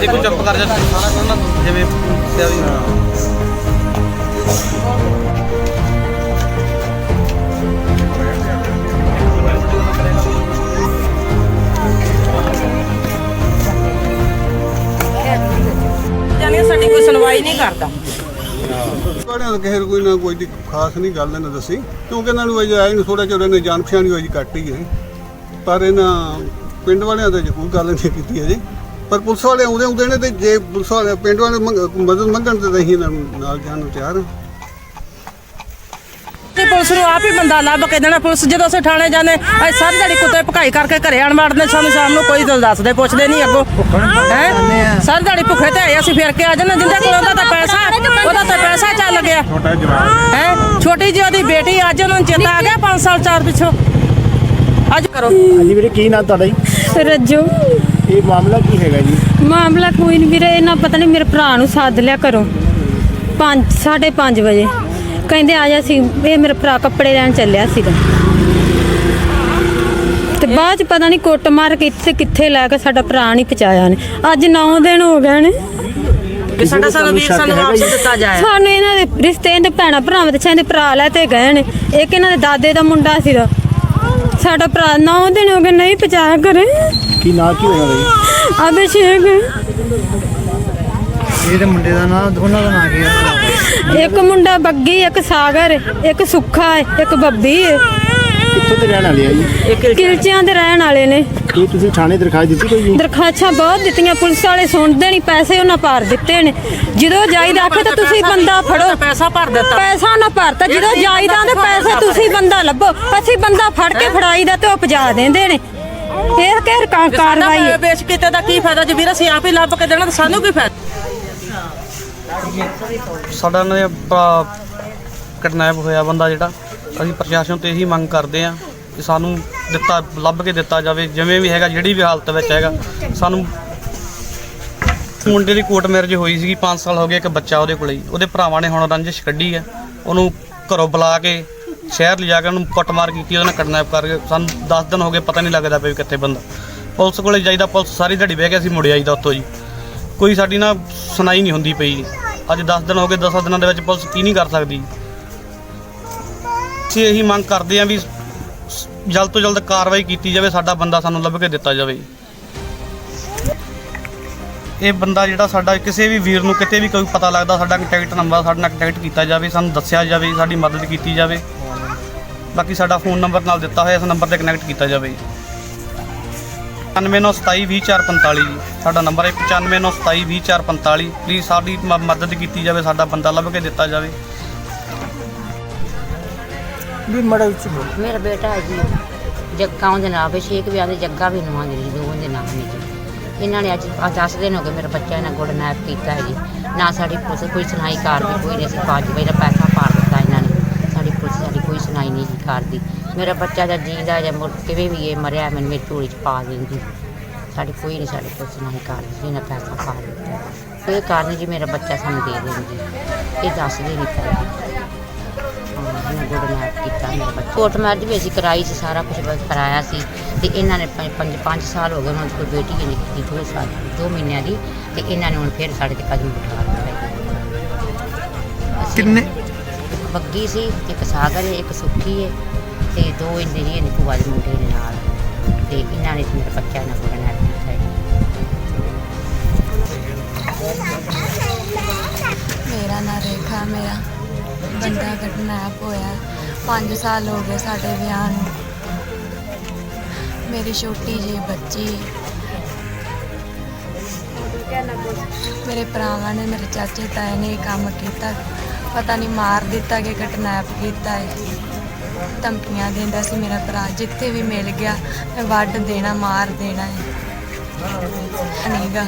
ਦੇਖੋ ਚੁੱਪ ਕਰ ਜਾ ਸਾਰਾ ਕੁਝ ਨਾ ਜਿਵੇਂ ਦੱਸਿਆ ਵੀ ਜਾਨੀ ਸਾਡੀ ਕੋਈ ਸੁਣਵਾਈ ਨਹੀਂ ਕਰਦਾ। ਕਿਸੇ ਨੂੰ ਕੋਈ ਨਾ ਕੋਈ ਦੀ ਖਾਸ ਨਹੀਂ ਗੱਲ ਇਹਨਾਂ ਦੱਸੀ। ਕਿਉਂਕਿ ਇਹਨਾਂ ਨੂੰ ਅਜੇ ਆਏ ਨੂੰ ਥੋੜਾ ਜਿਹਾ ਨੇ ਜਾਣ ਪਛਾਣ ਹੋਈ ਘੱਟ ਹੀ ਹੈ। ਪਰ ਇਹਨਾਂ ਪਿੰਡ ਵਾਲਿਆਂ ਦਾ ਕੋਈ ਗੱਲ ਨਹੀਂ ਕੀਤੀ ਅਜੇ ਪਰ ਪੁਲਿਸ ਵਾਲੇ ਆਉਂਦੇ ਆਉਂਦੇ ਨੇ ਤੇ ਜੇ ਪੁਲਿਸ ਵਾਲੇ ਪਿੰਡ ਵਾਲੇ ਮੰਗ- ਮਦਦ ਮੰਗਣ ਤੇ ਅਸੀਂ ਇਹਨਾਂ ਨੂੰ ਨਾਲ ਜਾਣ ਨੂੰ ਤਿਆਰ ਹਾਂ। ਤੇ ਪੁਲਿਸ ਨੂੰ ਆਪ ਹੀ ਬੰਦਾ ਲੱਭ ਕੇ ਦੇਣਾ। ਪੁਲਿਸ ਜਦੋਂ ਅਸੀਂ ਥਾਣੇ ਜਾਂਦੇ ਅਸੀਂ ਸਾਰੀ ਦਿਹਾੜੀ ਕੁੱਤੇ ਭਕਾਈ ਕਰਕੇ ਘਰੇ ਆਣ ਵੜਦੇ ਸਾਨੂੰ ਸ਼ਾਮ ਨੂੰ ਕੋਈ ਗੱਲ ਦੱਸਦੇ ਪੁੱਛਦੇ ਨਹੀਂ ਅੱਗੋਂ। ਹੈ? ਸਾਰੀ ਦਿਹਾੜੀ ਭੁੱਖੇ ਤੇ ਆਏ ਅਸੀਂ ਫਿਰ ਕੇ ਆ ਜਾਂਦੇ ਜਿੰਦੇ ਕੋਲ ਉਹਦਾ ਤਾਂ ਪੈਸਾ ਉਹਦਾ ਤਾਂ ਪੈਸਾ ਚੱਲ ਗਿਆ। ਛੋਟਾ ਜਵਾਨ ਹੈ? ਛੋਟੀ ਜਿਹੀ ਉਹਦੀ ਬੇਟੀ ਅੱਜ ਉਹਨਾਂ ਨੂੰ ਚੇਤਾ ਆ ਗਿਆ 5 ਸਾਲ ਚਾਰ ਪਿੱਛੋਂ। ਅੱਜ ਕਰੋ। ਹਾਂਜੀ ਵੀਰੇ ਕੀ ਨਾਮ ਤੁਹਾਡਾ ਜੀ? ਰੱਜੋ। ਇਹ ਮਾਮਲਾ ਕੀ ਹੈਗਾ ਜੀ? ਮਾਮਲਾ ਕੋਈ ਨਹੀਂ ਵੀਰੇ ਇਹਨਾਂ ਪਤਾ ਨਹੀਂ ਮੇਰੇ ਭਰਾ ਨੂੰ ਸੱਦ ਲਿਆ ਕਰੋ 5 5:30 ਵਜੇ। ਕਹਿੰਦੇ ਆ ਜਾ ਸੀ ਇਹ ਮੇਰਾ ਭਰਾ ਕੱਪੜੇ ਲੈਣ ਚੱਲਿਆ ਸੀਗਾ। ਤੇ ਬਾਅਦ ਚ ਪਤਾ ਨਹੀਂ ਕੁੱਟ ਮਾਰ ਕੇ ਇੱਥੇ ਕਿੱਥੇ ਲੈ ਕੇ ਸਾਡਾ ਭਰਾ ਨਹੀਂ ਪਹੁੰਚਾਇਆ ਨੇ ਅੱਜ 9 ਦਿਨ ਹੋ ਗਏ ਨੇ। ਕਿ ਸਾਡਾ ਸਾਨੂੰ ਵੀਰ ਸਾਨੂੰ ਵਾਪਸ ਦਿੱਤਾ ਜਾਏ। ਸਾਨੂੰ ਇਹਨਾਂ ਦੇ ਰਿਸ਼ਤੇ ਦੇ ਭੈਣਾ ਭਰਾਵਾਂ ਤੇ ਛਾਂਦੇ ਭਰਾ ਲੈ ਤੇ ਗਏ ਨੇ। ਇੱਕ ਇਹਨਾਂ ਦੇ ਦਾਦੇ ਦਾ ਮੁੰਡਾ ਸੀਗਾ। ਸਾਡਾ ਭਰਾ 9 ਦਿਨ ਹੋ ਗਏ ਨਹੀਂ ਪਹੁੰਚਾਇਆ ਕਰੇ ਕੀ ਨਾਂ ਕੀ ਹੋਇਆ ਜੀ ਅਭਿਸ਼ੇਕ ਇਹਦੇ ਮੁੰਡੇ ਦਾ ਨਾਮ ਦੋਨਾਂ ਦਾ ਨਾਮ ਕੀ ਹੈ ਇੱਕ ਮੁੰਡਾ ਬੱਗੀ ਇੱਕ ਸਾਗਰ ਇੱਕ ਸੁੱਖਾ ਹੈ ਇੱਕ ਬੱਬੀ ਹੈ। ਕਿੱਥੋਂ ਦੇ ਰਹਿਣ ਵਾਲੇ ਆ ਜੀ? ਕਿਲਚਿਆਂ ਦੇ ਰਹਿਣ ਵਾਲੇ ਨੇ। ਕੀ ਤੁਸੀਂ ਥਾਣੇ ਦਰਖਾਸਤ ਦਿੱਤੀ ਕੋਈ ਜੀ? ਦਰਖਾਸਤਾਂ ਬਹੁਤ ਦਿੱਤੀਆਂ ਪੁਲਿਸ ਵਾਲੇ ਸੁਣਦੇ ਨਹੀਂ ਪੈਸੇ ਉਹਨਾਂ ਭਰ ਦਿੱਤੇ ਨੇ। ਜਦੋਂ ਜਾਈਦਾ ਆਖੇ ਤਾਂ ਤੁਸੀਂ ਬੰਦਾ ਫੜੋ। ਪੈਸਾ ਭਰ ਦਿੱਤਾ ਪੈਸਾ ਨਾ ਭਰਤਾ ਜਦੋਂ ਜਾਈਦਾ ਦੇ ਪੈਸੇ ਤੁਸੀਂ ਬੰਦਾ ਲੱਭੋ। ਅਸੀਂ ਬੰਦਾ ਫੜ ਕੇ ਫੜਾਈਦਾ ਤੇ ਉਹ ਪਜਾ ਦਿੰਦੇ ਨੇ। ਇਹ ਕਿਹੜੀ ਕਾ- ਕਾਰਵਾਈ ਹੈ ਵੇਚ ਕੀਤੇ ਦਾ ਕੀ ਫਾਇਦਾ? ਜੇ ਵੀਰ ਅਸੀਂ ਆਪ ਹੀ ਲੱਭ ਕੇ ਦੇਣਾ ਤਾਂ ਸਾਨੂੰ ਕੀ ਫਾਇਦਾ? ਸਾਡਾ ਨਾ ਕਿਡਨੈਪ ਹੋਇਆ ਬੰਦਾ ਜਿਹੜਾ। ਅਸੀਂ ਪ੍ਰਸ਼ਾਸਨ ਤੋਂ ਇਹੀ ਮੰਗ ਕਰਦੇ ਆ ਕਿ ਸਾਨੂੰ ਦਿੱਤਾ ਲੱਭ ਕੇ ਦਿੱਤਾ ਜਾਵੇ ਜਿਵੇਂ ਵੀ ਹੈਗਾ ਜਿਹੜੀ ਵੀ ਹਾਲਤ ਵਿੱਚ ਹੈਗਾ। ਸਾਨੂੰ ਮੁੰਡੇ ਦੀ ਕੋਰਟ ਮੈਰਿਜ ਹੋਈ ਸੀਗੀ 5 ਸਾਲ ਹੋ ਗਏ ਇੱਕ ਬੱਚਾ ਉਹਦੇ ਕੋਲੇ ਹੀ। ਉਹਦੇ ਭਰਾਵਾਂ ਨੇ ਹੁਣ ਰੰਜਿਸ਼ ਕੱਢੀ ਹੈ। ਉਹਨੂੰ ਘਰੋਂ ਬੁਲਾ ਕੇ ਸ਼ਹਿਰ ਲਿਜਾ ਕੇ ਉਹਨੂੰ ਕੁੱਟਮਾਰ ਕੀਤੀ, ਉਹਦੇ ਨਾਲ ਕਿਡਨੈਪ ਕਰਕੇ ਸਾਨੂੰ 10 ਦਿਨ ਹੋ ਗਏ, ਪਤਾ ਨਹੀਂ ਲੱਗਦਾ ਪਿਆ ਵੀ ਕਿੱਥੇ ਬੰਦਾ। ਪੁਲਿਸ ਕੋਲੇ ਜਾਈਦਾ, ਪੁਲਿਸ ਸਾਰੀ ਦਿਹਾੜੀ ਬਹਿ ਕੇ ਅਸੀਂ ਮੁੜ ਆਈਦਾ ਉੱਥੋਂ ਜੀ। ਕੋਈ ਸਾਡੀ ਨਾ ਸੁਣਾਈ ਨਹੀਂ ਹੁੰਦੀ ਪਈ। ਅੱਜ 10 ਦਿਨ ਹੋ ਗਏ 10 ਦਿਨਾਂ ਦੇ ਵਿੱਚ ਪੁਲਿਸ ਕੀ ਨਹੀਂ ਕਰ ਸਕਦੀ। ਅਸੀਂ ਇਹੀ ਮੰਗ ਕਰਦੇ ਹਾਂ ਵੀ ਜਲਦ ਤੋਂ ਜਲਦ ਕਾਰਵਾਈ ਕੀਤੀ ਜਾਵੇ, ਸਾਡਾ ਬੰਦਾ ਸਾਨੂੰ ਲੱਭ ਕੇ ਦਿੱਤਾ ਜਾਵੇ। ਇਹ ਬੰਦਾ ਜਿਹੜਾ ਸਾਡਾ, ਕਿਸੇ ਵੀ ਵੀਰ ਨੂੰ ਕਿਤੇ ਵੀ ਕੋਈ ਪਤਾ ਲੱਗਦਾ, ਸਾਡਾ ਕੰਟੈਕਟ ਨੰਬਰ ਸਾਡੇ ਨਾਲ ਕੰਟੈਕਟ ਕੀਤਾ ਜਾਵੇ, ਸਾਨੂੰ ਦੱਸਿਆ ਜਾਵੇ, ਸਾਡੀ ਮਦਦ ਕੀਤੀ ਜਾਵੇ। ਬਾਕੀ ਸਾਡਾ ਫੋਨ ਨੰਬਰ ਨਾਲ ਦਿੱਤਾ ਹੋਇਆ ਇਸ ਨੰਬਰ ਤੇ ਕਨੈਕਟ ਕੀਤਾ ਜਾਵੇ 9997220445 ਜੀ। ਸਾਡਾ ਨੰਬਰ ਹੈ 9597220445 ਪਲੀਜ਼ ਸਾਡੀ ਮਦਦ ਕੀਤੀ ਜਾਵੇ ਸਾਡਾ ਬੰਦਾ ਲੱਭ ਕੇ ਦਿੱਤਾ ਜਾਵੇ। ਮੇਰਾ ਬੇਟਾ ਹੈ ਜੀ ਜੱਗਾ ਉਹਦੇ ਨਾਮ ਅਭਿਸ਼ੇਕ ਵੀ ਆਂਦੇ ਜੱਗਾ ਵੀ ਨਵਾਂ ਜੀ ਦੋਵਾਂ ਦੇ ਨਾਮ ਨੇ ਜੀ। ਇਹਨਾਂ ਨੇ ਅੱਜ ਅੱਜ 10 ਦਿਨ ਹੋ ਗਏ ਮੇਰਾ ਬੱਚਾ ਇਹਨਾਂ ਗੁੱਡ ਨੈਪ ਕੀਤਾ ਹੈ ਜੀ। ਨਾ ਸਾਡੀ ਪੁਲਿਸ ਕੋਈ ਸੁਣਾਈ ਕਰਦੀ ਕੋਈ ਨਹੀਂ ਅਸੀਂ ਪੰਜ ਵਜੇ ਦਾ ਪੈਸਾ ਭਰ ਦਿੱਤਾ ਇਹਨਾਂ ਨੇ ਸਾਡੀ ਪੁਲਿਸ ਸਾਡੀ ਕੋਈ ਸੁਣਾਈ ਨਹੀਂ ਜੀ ਕਰਦੀ ਮੇਰਾ ਬੱਚਾ ਜਾਂ ਜੀਂਦਾ ਜਾਂ ਮੁਰ ਕਿਵੇਂ ਵੀ ਇਹ ਮਰਿਆ, ਮੈਨੂੰ ਮੇਰੀ ਝੋਲੀ 'ਚ ਪਾ ਦਿੰਦੀ। ਸਾਡੀ ਕੋਈ ਨਹੀਂ ਸਾਡੀ ਕੋਈ ਸੁਣਾਈ ਕਰਦੀ ਜੀ ਇਹਨਾਂ ਪੈਸਾ ਪਾ ਦਿੱਤਾ ਕੋਈ ਕਾਰਨ ਜੀ ਮੇਰਾ ਬੱਚਾ ਸਾਨੂੰ ਦੇ ਦੇਣ ਇਹ ਦੱਸਦੇ ਨਹੀਂ ਪਏ। ਇਹਨਾਂ ਗੁੱਡ ਕੀਤਾ ਮੇਰਾ ਬੱਚਾ। ਕੋਰਟ ਮੈਰਿਜ ਵੀ ਅਸੀਂ ਕਰਾਈ ਸੀ, ਸਾਰਾ ਕੁਝ ਕਰਾਇਆ ਸੀ। ਤੇ ਇਹਨਾਂ ਨੇ ਪੰਜ ਪੰਜ ਪੰਜ ਸਾਲ ਹੋ ਗਏ ਉਹਨਾਂ ਦੀ ਕੋਈ ਬੇਟੀ ਹੀ ਨਹੀਂ ਕੀਤੀ, ਦੋ ਸਾਲ, ਦੋ ਮਹੀਨਿਆਂ ਦੀ। ਤੇ ਇਹਨਾਂ ਨੇ ਹੁਣ ਫਿਰ ਸਾਡੇ ਤੇ ਕਦਮ ਉਠਾ ਦਿੱਤਾ ਕਿੰਨੇ ਬੱਗੀ ਸੀ ਇੱਕ ਸਾਗਰ ਹੈ ਇੱਕ ਸੁੱਖੀ ਹੈ ਤੇ ਦੋ ਇੰਦੇ ਜੀ ਨੇ ਭੂਆ ਦੇ ਮੁੰਡੇ ਨੇ ਨਾਲ ਤੇ ਇਹਨਾਂ ਨੇ ਮੇਰਾ ਬੱਚਾ ਇਹਨਾਂ ਗੁੱਡ ਨਾਈਟ ਕੀਤਾ ਹੈ ਮੇਰਾ ਨਾਂ ਰੇਖਾ ਮੇਰਾ ਬੰਦਾ ਕਿਡਨੈਪ ਹੋਇਆ 5 ਸਾਲ ਹੋ ਗਏ ਸਾਡੇ ਵਿਆਹ ਨੂੰ ਮੇਰੀ ਛੋਟੀ ਜਿਹੀ ਬੱਚੀ ਮੇਰੇ ਭਰਾਵਾਂ ਨੇ ਮੇਰੇ ਚਾਚੇ ਤਾਏ ਨੇ ਇਹ ਕੰਮ ਕੀਤਾ ਪਤਾ ਨਹੀਂ ਮਾਰ ਦਿੱਤਾ ਕਿ ਕਿਡਨੈਪ ਕੀਤਾ ਹੈ। ਧਮਕੀਆਂ ਦਿੰਦਾ ਸੀ ਮੇਰਾ ਭਰਾ, ਜਿੱਥੇ ਵੀ ਮਿਲ ਗਿਆ, ਮੈਂ ਵੱਢ ਦੇਣਾ, ਮਾਰ ਦੇਣਾ ਹੈ। ਅਨੀਗਾ